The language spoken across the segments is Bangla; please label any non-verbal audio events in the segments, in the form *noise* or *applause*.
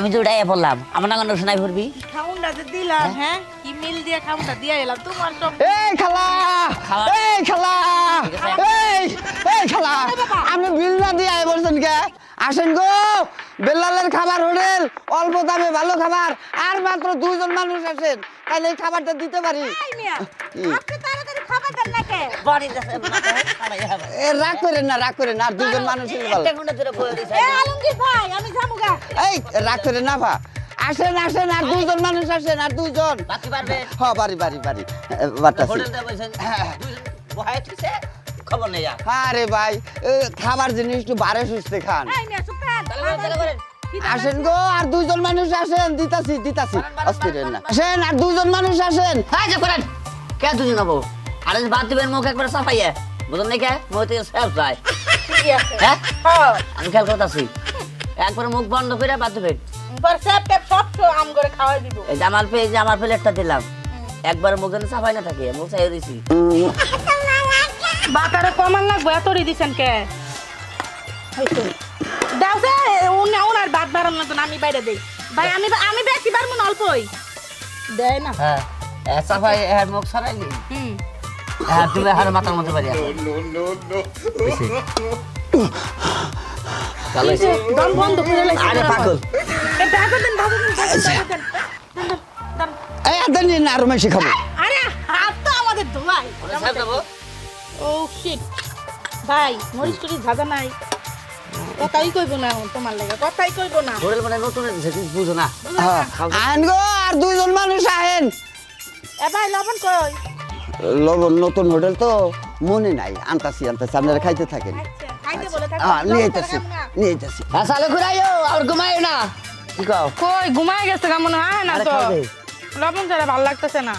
আমি তো উঠাই পড়লাম আমার না শোনাই পড়বি খাউনটা যে দিলাম হ্যাঁ? কি মিল দিয়ে খাউনটা দিয়ে এলাম? তোমার সব এই খালা! খালা। এই খালা! এই এই খালা! আপনি বিল না দিয়ে আয় বলছেন কে? আসেন গো! বেল্লালের খাবার হোটেল অল্প দামে ভালো খাবার আর মাত্র দুইজন মানুষ আছেন তাহলে এই খাবারটা দিতে পারি? আপনি তাড়াতাড়ি খাবার দেন না কে বাড়ি যাচ্ছে মাথায় খাড়াই হবে। এ রাগ করেন না রাগ করেন না আর দুইজন মানুষ একটা ঘণ্টা ধরে বয়ে রয়েছে। এ আলমগীর ভাই আমি যামুগা এই রাগ করেন না ভা। আসেন আসেন আর দুইজন মানুষ আসেন আর দুইজন বাকি পারবে? হ বাড়ি বাড়ি বাড়ি। বাটাছি হোটেলটা বলছেন দুইজন বহায় থুইছে, খবর নেই আরে। ভাই খাবার জিনিস একটু বারে সুস্থে খান। আসেন গো আর দুজন মানুষ আসেন দিতাছি দিতাছি। অস্থির না। আসেন আর দুজন মানুষ আসেন। হ্যাঁ যে করেন কে দুজন হব? আরে বাদ দিবেন মুখ একবার সাফাইয়ে। বুঝলেন না কে মুখ থেকে সেফ যায়। হ্যাঁ? হ্যাঁ। আমি খেয়াল করতেছি। একবার মুখ বন্ধ করে বাদ দিবেন। পর সব টপ সব তো আম করে খাওয়াই দিব। এই যে আমার পে- এই যে আমার প্লেটটা দিলাম। একবার মুখ যেন সাফাই না থাকে মুখ চাইয়ে দিছি। বাটারে কমান লাগবে? এতরি দিছেন কে? দাও উনি ওনার বাদ বাড়ান না তো আমি বাইরে দেই। ভাই আমি আমি বেশি পারব অল্পই। দেয় না। হ্যাঁ। এ সাফাই এর মুখ সরাইলি হুম হ্যাঁ তুমি হার মাথার মধ্যে পারি চলো দম বন্ধ করে লাইছি আরে পাগল। এ দাদা দেন দাদা দেন দাদা দেন, দাদা দেন দেন, দেন, দেন। এই আদা নিয়ে না আরও মাসি খাব। আরে হাত তো আমাদের ধোলাই। ওরে সাহেব দেবো। ও শিট ভাই মরিচ টরিচ ভাজা নাই। কথাই কইব না এখন তোমার লাগে কথাই কইব না। হোটেল মানে নতুন এসেছে, তুমি বুঝো না। হ্যাঁ আন গো আর দুইজন মানুষ আহেন। এ ভাই লবণ কই? নতুন হোটেল তো মনে নাই। আনতাছি আনতাছি আপনারা খাইতে থাকেন। আচ্ছা খাইতে বলে থাকো হ্যাঁ নিয়ে। নিয়ে সালে ঘুরাইও আর ঘুমাইও না। কি কও? কই ঘুমায় গেছে কেমন হয় না আরে তো। খাও লবণ ছাড়া ভালো লাগতেছে না।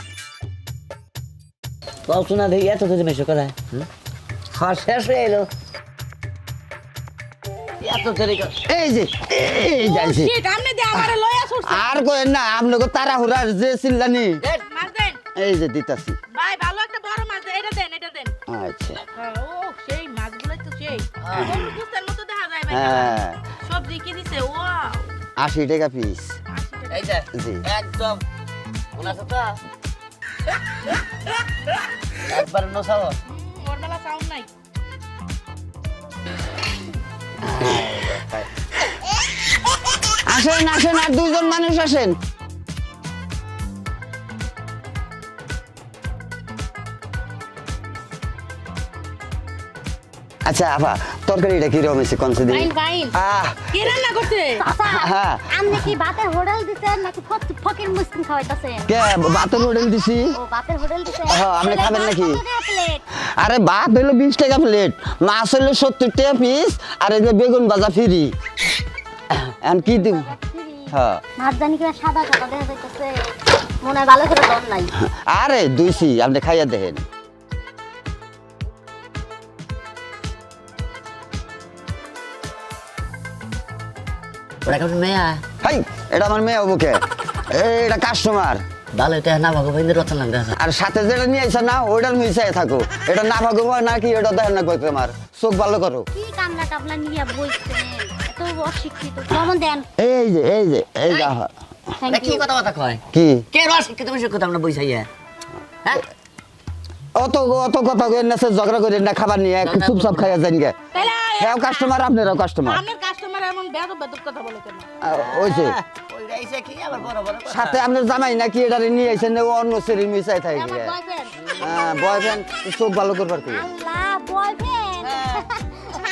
কও শোনা দেখি এত কিছু মেশো করে শেষ হয়ে এলো। ছুটছে। আর কইেন না আপনাকে তাড়াহুড়ার যে চিল্লানি। এই যে দিতাছি। কুস্তার মতো দেখা যায় ভাই হ্যাঁ। সবজি কি দিছে ওয়াও। আশি টাকা পিস এই যে একদম। ওনার সাথে? একবার নসাও ওর বেলা সাউন্ড নাই। আসেন আসেন আর দুইজন মানুষ আসেন। আচ্ছা আপা তরকারিটা কীরকম হয়েছে? কনসে দিন ফাইন ফাইন। আহ! কে রান্না করছে? হ্যাঁ। আপনি কি বাতের হোটেল দিছেন নাকি ফক- ফকির মুসলিম খাওয়াইতাছেন? কে ভাতের হোটেল দিছি? ও বাতের হোটেল দিছেন? হ্যাঁ, আপনি খাবেন নাকি? আরে ভাত হইল বিশ টাকা প্লেট মাছ হইল সত্তর টাকা পিস আর এই যে বেগুন ভাজা ফ্রি এখন কি দিব? হ্যাঁ। মাছ জানি কিনা সাদা সাদা দেখা যাইতেছে। মনে হয় ভালো করে দর নাই। আরে দুইছি আপনি খাইয়া দেখেন। ওরা কেমন মেয়া? হাই এটা আমার মেয়ে বুকে এটা কাস্টমার ভালো এটা না ভাগো ভাইদের রতন লাগবে আর সাথে যেটা নিয়ে আইসা না ওইটার মিশাই থাকো। এটা না ভাগো নাকি এটা দেখেন না কইতে আমার। চোখ ভালো করো। কি কামলা টামলা নিয়ে বইছেন এত অশিক্ষিত। কেমন দেন? এই যে এই যে এই যে কি কথা কথা কয়? কি? কে রস শিক্ষিত আমরা বইসাইয়া হ্যাঁ? অত অত কথা কই না ঝগড়া করে না খাবার নিয়ে চুপচাপ খাইয়া যান গে হ্যাঁ কাস্টমার আপনারও কাস্টমার আপনার কাস্টমার এমন বেদ বেদ কথা বলে কেন? ওইছে ওইটা এসে কি আবার বড় বড় কথা। সাথে আপনার জামাই নাকি এটা নিয়ে আইছেন না অন্য সেরি মিশাই থাকে আমার বয়ফ্রেন্ড বয়ফ্রেন্ড চোখ ভালো করবার কি *laughs*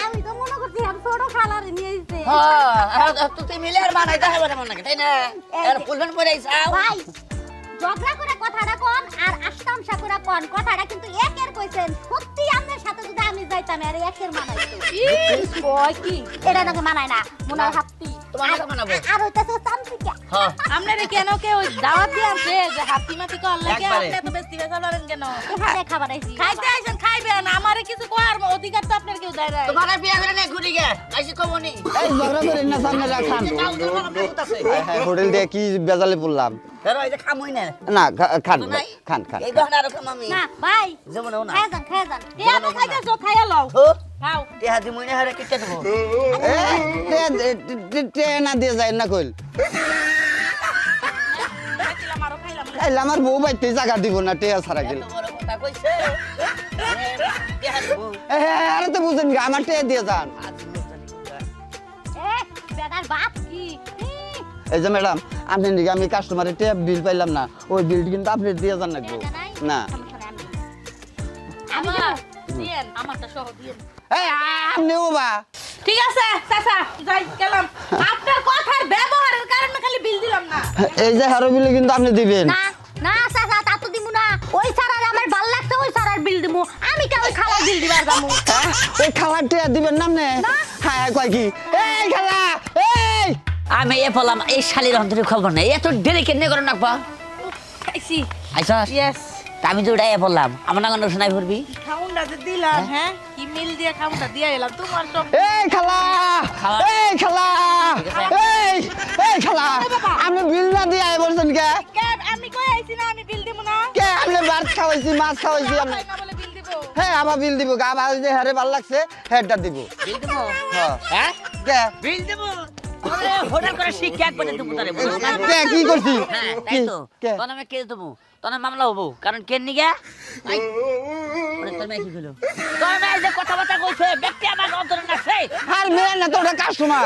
আমি তো মনে করছি ছোট খালারে নিয়ে এসেছি হ্যাঁ তুই মিলে আর বানাইতে হবে না মনে তাই না? আর ফুলবেন পরে আইসাও ভাই ঝগড়া করে কথাটা কোন আর আস্তাম সাকুরা কোন। কথাটা কিন্তু একের কইছেন। সাথে যাইতাম আর একের কয় কি? এটা নাকি মানায় না। মনে হয় হাপ্তি তোমার নাকি মানাবো? আর হইতাছে তান্ত্রিকা আপনারে কেন কে ওই দাওয়াত দিয়ে আনছে যে হাতি মাতি কল লাগে আপনি এত বেশি বেশা পারেন কেন কোথায় খাবার আইছি খাইতে আইছেন খাইবেন আমারে কিছু কোয়ার অধিকার তো আপনার কেউ দেয় নাই তোমার বিয়া করে নে ঘুরি গে আইসি কমনি এই ঝগড়া করেন না সামনে রাখান তো হোটেল দিয়ে কি বেজালে খামুই না না খান নাই? খান খান এই গহনা আর খাম না ভাই যেমন না খায় যান খায় যান এ এত খাইতেছো খাইয়া লও খাও টিহা দিমুই না হারে কিটা দেবো এ, টে- টে- টে- টে না দিয়ে যায় না কইল খাইলাম আমার বউ বাইতে জায়গা দিব না টেয়া ছাড়া গেল। বড় আরে, তো বুঝেন কি, আমার টেয়া দিয়ে যান। এই যে ম্যাডাম আপনি নাকি আমি কাস্টমারের টেপ বিল পাইলাম না ওই বিল কিন্তু আপনি দিয়ে যান না না সমস্যা নাই, আমি আমি। আমার দেবো। দিয়েন আমারটা সহ দিয়েন। এই আপনি ও বা। ঠিক আছে চাচা যাই গেলাম। আপনার কথার ব্যবহারের কারণে খালি বিল দিলাম না। এই যে হারো বিলে কিন্তু আপনি দিবেন। না হ্যাঁ? এই খাবার টেয়া দিবেন না আপনি? হ্যাঁ কয় কি? এই খালা এই! আমি এ বললাম এই শালির অন্তরে খবর নেই। এত দেরি কেন করে নাকবা? ইয়েস আমি তো ওটাই বললাম। আমার নাগানো শোনাই ভরবি? খাউনটা যে দিলাম হ্যাঁ? কি মিল দিয়ে খাউনটা দিয়ে এলাম? তোমার সব এই খালা! খালা। এই খালা! এই এই খালা! আপনি বিল না দিয়ে আয় বলছেন কে? কে আমি কই আইছি না? আমি বিল দিব না। কে? আপনি ভাত খাওয়াইছি মাছ খাওয়াইছি আপনি হ্যাঁ আবার বিল দিব। গা আবার যে হারে ভালো লাগছে হেডটা দিব। বিল দেবো? হ্যাঁ। হ্যাঁ? কে? বিল দেবো? তারে করছি? হ্যাঁ কেস দেবো। মামলা হব। কারণ কেন নিগা? তোর? তোর আমার আর মেয়ে না তো কাস্টমার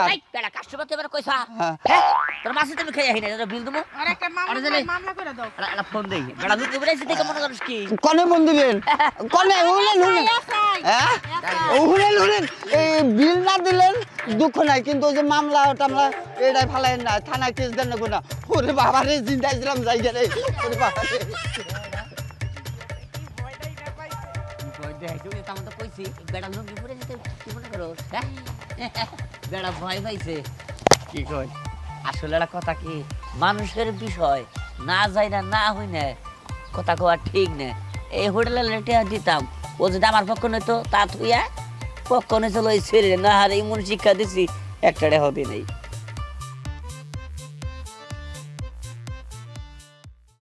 কাস্টমার তো এবার কইছা হ্যাঁ। তোর মাসে তুমি খেয়ে আহিনা তোর বিল দেবো আর একটা মামলা মামলা করে দাও। একটা ফোন দেই বেটা লুক বেড়াইছে দেখে মনে করিস কি? কনে ফোন দিবেন কনে? উড়লেন একাই, হ্যাঁ। উড়লেন উড়লেন এই বিল না দিলেন দুঃখ নাই। কিন্তু ওই যে মামলা টামলা এটাই ফালাই না থানায় কেস দেন না কোনো ওরে বাবা রে চিন্তায় ছিলাম যাই রে। ওরে বাবা রে। ভয় দেখ তুমি তো আমাকে কইছি বেটা লুঙ্গি পরে যেতে কি মনে করো? হ্যাঁ? ভয় পাইছে। কি কই আসলে একটা কথা কি, মানুষের বিষয় না যাই না না হই না কথা কোয়া ঠিক না। এই হোটেলে লেটে দিতাম, ও যদি আমার পক্ষ নইতো তা থুইয়া পক্ষ নইছিল ওই ছেড়ে না হারে এমন শিক্ষা দিছি একটা হবে নেই।